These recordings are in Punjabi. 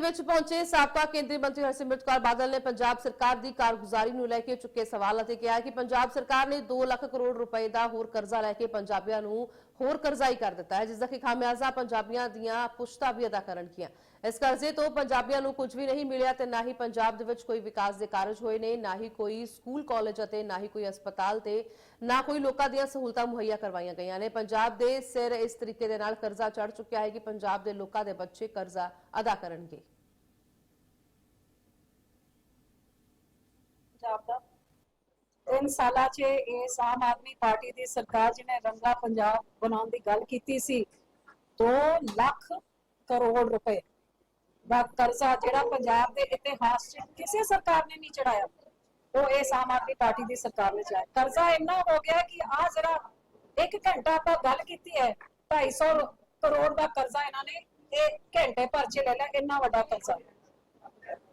ਵਿੱਚ ਪਹੁੰਚੇ ਸਾਬਕਾ ਕੇਂਦਰੀ ਮੰਤਰੀ ਹਰਸਿਮਰਤ ਕੌਰ ਬਾਦਲ ਨੇ ਪੰਜਾਬ ਸਰਕਾਰ ਦੀ ਕਾਰਗੁਜ਼ਾਰੀ ਨੂੰ ਲੈ ਕੇ ਚੁੱਕੇ ਸਵਾਲ ਅਤੇ ਕਿਹਾ ਕਿ ਪੰਜਾਬ ਸਰਕਾਰ ਨੇ 2 ਲੱਖ ਕਰੋੜ ਰੁਪਏ ਦਾ ਹੋਰ ਕਰਜ਼ਾ ਲੈ ਕੇ ਪੰਜਾਬੀਆਂ ਨੂੰ ਹੋਰ ਕਰਜ਼ਾਈ ਕਰ ਦਿੱਤਾ ਹੈ, ਜਿਸ ਦਾ ਕਿ ਖਾਮਿਆਜ਼ਾ ਪੰਜਾਬੀਆਂ ਦੀਆਂ ਪੁਸ਼ਤਾ ਵੀ ਅਦਾ ਕਰਨਗੀਆਂ ਇਸ ਕਰਜ਼ੇ ਤੋਂ ਪੰਜਾਬੀਆਂ ਨੂੰ ਕੁਝ ਵੀ ਨਹੀਂ ਮਿਲਿਆ ਤੇ ਨਾ ਹੀ ਪੰਜਾਬ ਦੇ ਵਿੱਚ ਕੋਈ ਵਿਕਾਸ ਦੇ ਕਾਰਜ ਹੋਏ ਨੇ, ਨਾ ਹੀ ਕੋਈ ਸਕੂਲ, ਕਾਲਜ ਅਤੇ ਨਾ ਹੀ ਕੋਈ ਹਸਪਤਾਲ ਤੇ ਨਾ ਕੋਈ ਲੋਕਾਂ ਦੀਆਂ ਸਹੂਲਤਾਂ ਮੁਹੱਈਆ ਕਰਵਾਈਆਂ ਗਈਆਂ ਨੇ। ਪੰਜਾਬ ਦੇ ਸਿਰ ਇਸ ਤਰੀਕੇ ਦੇ ਨਾਲ ਕਰਜ਼ਾ ਚੜ ਚੁੱਕਿਆ ਹੈ ਕਿ ਪੰਜਾਬ ਦੇ ਲੋਕਾਂ ਦੇ ਬੱਚੇ ਕਰਜ਼ਾ ਅਦਾ ਕਰਨਗੇ। ਪੰਜਾਬ ਦਾ ਤਿੰਨ ਸਾਲਾਂ 'ਚ ਇਸ ਆਮ ਆਦਮੀ ਪਾਰਟੀ ਦੀ ਸਰਕਾਰ ਜਿਹਨੇ ਰੰਗਾ ਪੰਜਾਬ ਬਣਾਉਣ ਦੀ ਗੱਲ ਕੀਤੀ ਸੀ 2 ਲੱਖ ਕਰੋੜ ਰੁਪਏ ਦਾ ਕਰਜ਼ਾ ਜਿਹੜਾ ਪੰਜਾਬ ਦੇ ਇਤਿਹਾਸ 'ਚ ਕਿਸੇ ਸਰਕਾਰ ਨੇ ਨਹੀਂ ਚੜਾਇਆ ਉਹ ਇਸ ਆਮ ਆਦਮੀ ਪਾਰਟੀ ਦੀ ਸਰਕਾਰ ਨੇ ਚੜਾਇਆ ਕਰਜ਼ਾ ਇੰਨਾ ਹੋ ਗਿਆ ਕਿ ਆ ਜਰਾ ਇੱਕ ਘੰਟਾ ਆਪਾਂ ਗੱਲ ਕੀਤੀ ਹੈ 250 ਕਰੋੜ ਦਾ ਕਰਜ਼ਾ ਇਹਨਾਂ ਨੇ, ਇਹ ਘੰਟੇ ਭਰ 'ਚ ਲੈ ਲਿਆ, ਇੰਨਾ ਵੱਡਾ ਕਰਜ਼ਾ।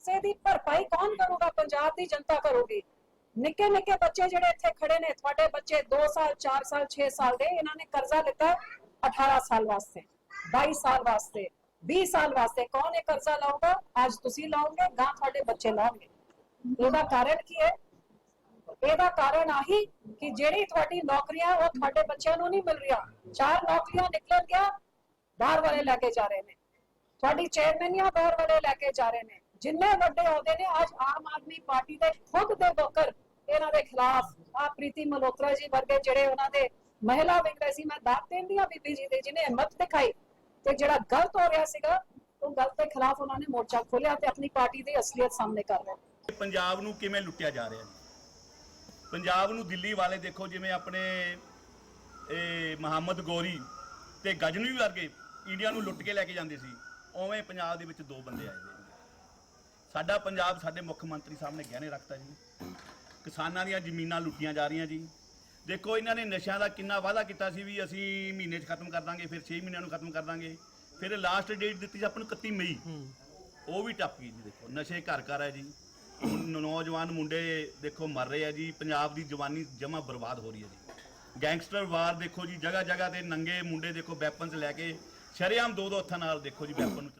ਉਹ ਖਰਚੇ ਦੀ ਭਰਪਾਈ ਕੌਣ ਕਰੂਗਾ ਪੰਜਾਬ ਦੀ ਜਨਤਾ ਕਰੂਗੀ ਨਿੱਕੇ ਨਿੱਕੇ ਬੱਚੇ ਜਿਹੜੇ ਇੱਥੇ ਖੜੇ ਨੇ ਤੁਹਾਡੇ ਬੱਚੇ 2 ਸਾਲ 4 ਸਾਲ 6 ਸਾਲ ਦੇ ਇਹਨਾਂ ਨੇ ਕਰਜ਼ਾ ਲਿੱਤਾ 18 ਸਾਲ ਵਾਸਤੇ 22 ਸਾਲ ਵਾਸਤੇ 20 ਸਾਲ ਵਾਸਤੇ ਕੌਣ ਇਹ ਕਰਜ਼ਾ ਲਾਊਗਾ ਅੱਜ ਤੁਸੀਂ ਲਾਓਗੇ ਗਾਂ ਤੁਹਾਡੇ ਬੱਚੇ ਲਾਉਣਗੇ ਇਹਦਾ ਕਾਰਨ ਕੀ ਹੈ ਇਹਦਾ ਕਾਰਨ ਆਹੀ ਕਿ ਜਿਹੜੀ ਤੁਹਾਡੀ ਨੌਕਰੀਆਂ ਉਹ ਤੁਹਾਡੇ ਬੱਚਿਆਂ ਨੂੰ ਨਹੀਂ ਮਿਲ ਰਹੀਆਂ ਚਾਰ ਨੌਕਰੀਆਂ ਨਿਕਲ ਗਿਆ ਬਾਹਰ ਵਾਲੇ ਲੈ ਕੇ ਜਾ ਰਹੇ ਨੇ ਤੁਹਾਡੀ ਚੇਅਰਮੈਨੀਆਂ ਬਾਹਰ ਵਾਲੇ ਲੈ ਕੇ ਜਾ ਰਹੇ ਨੇ ਜਿੰਨੇ ਵੱਡੇ ਅਹੁਦੇ ਨੇ, ਅੱਜ ਆਮ ਆਦਮੀ ਪਾਰਟੀ ਦੇ ਖੁਦ ਦੇ ਵਰਕਰ ਇਹਨਾਂ ਦੇ ਖਿਲਾਫ ਆ ਪ੍ਰੀਤੀ ਮਲਹੋਤਰਾ ਜੀ ਵਰਗੇ ਜਿਹੜੇ ਉਹਨਾਂ ਦੇ ਮਹਿਲਾ ਵਿੰਗ ਰਹੇ ਸੀ, ਮੈਂ ਦਾਤ ਦਿੰਦੀ ਆ ਬੀਬੀ ਜੀ ਦੇ, ਜਿਹਨੇ ਹਿੰਮਤ ਦਿਖਾਈ ਤੇ ਜਿਹੜਾ ਗਲਤ ਹੋ ਰਿਹਾ ਸੀਗਾ, ਉਹ ਗਲਤ ਦੇ ਖਿਲਾਫ ਉਹਨਾਂ ਨੇ ਮੋਰਚਾ ਖੋਲਿਆ ਤੇ ਆਪਣੀ ਪਾਰਟੀ ਦੀ ਅਸਲੀਅਤ ਸਾਹਮਣੇ ਕਰ ਰਹੇ ਪੰਜਾਬ ਨੂੰ ਕਿਵੇਂ ਲੁੱਟਿਆ ਜਾ ਰਿਹਾ? ਪੰਜਾਬ ਨੂੰ ਦਿੱਲੀ ਵਾਲੇ ਦੇਖੋ, ਜਿਵੇਂ ਆਪਣੇ ਇਹ ਮੁਹੰਮਦ ਗੋਰੀ ਤੇ ਗਜਨਵੀ ਵਰਗੇ ਇੰਡੀਆ ਨੂੰ ਲੁੱਟ ਕੇ ਲੈ ਕੇ ਜਾਂਦੇ ਸੀ, ਉਵੇਂ ਪੰਜਾਬ ਦੇ ਵਿੱਚ ਦੋ ਬੰਦੇ ਆਏ ਸਾਡਾ ਪੰਜਾਬ ਸਾਡੇ ਮੁੱਖ ਮੰਤਰੀ ਸਾਹਿਬ ਨੇ ਗਹਿਣੇ ਰੱਖਤਾ ਜੀ। ਕਿਸਾਨਾਂ ਦੀਆਂ ਜ਼ਮੀਨਾਂ ਲੁੱਟੀਆਂ ਜਾ ਰਹੀਆਂ ਜੀ। ਦੇਖੋ ਇਹਨਾਂ ਨੇ ਨਸ਼ਿਆਂ ਦਾ ਕਿੰਨਾ ਵਾਅਦਾ ਕੀਤਾ ਸੀ ਵੀ ਅਸੀਂ ਮਹੀਨੇ 'ਚ ਖਤਮ ਕਰ ਦਾਂਗੇ ਫਿਰ 6 ਮਹੀਨਿਆਂ ਨੂੰ ਖਤਮ ਕਰ ਦਾਂਗੇ। ਫਿਰ ਲਾਸਟ ਡੇਟ ਦਿੱਤੀ ਸੀ ਆਪਾਂ ਨੂੰ 31 ਮਈ। ਉਹ ਵੀ ਟੱਪ ਗਈ ਜੀ ਦੇਖੋ ਨਸ਼ੇ ਘਰ ਘਰ ਹੈ ਜੀ। ਨੌਜਵਾਨ ਮੁੰਡੇ ਦੇਖੋ ਮਰ ਰਹੇ ਆ ਜੀ। ਪੰਜਾਬ ਦੀ ਜਵਾਨੀ ਜਮਾ ਬਰਬਾਦ ਹੋ ਰਹੀ ਹੈ ਜੀ। ਗੈਂਗਸਟਰ ਵਾਰ ਦੇਖੋ ਜੀ ਜਗ੍ਹਾ ਜਗ੍ਹਾ ਤੇ ਨੰਗੇ ਮੁੰਡੇ ਦੇਖੋ ਵੈਪਨਸ ਲੈ ਕੇ ਸ਼ਰੇਆਮ ਦੋ ਦੋ ਹੱਥਾਂ ਨਾਲ ਦੇਖੋ ਜੀ ਵੈਪਨ ਨੂੰ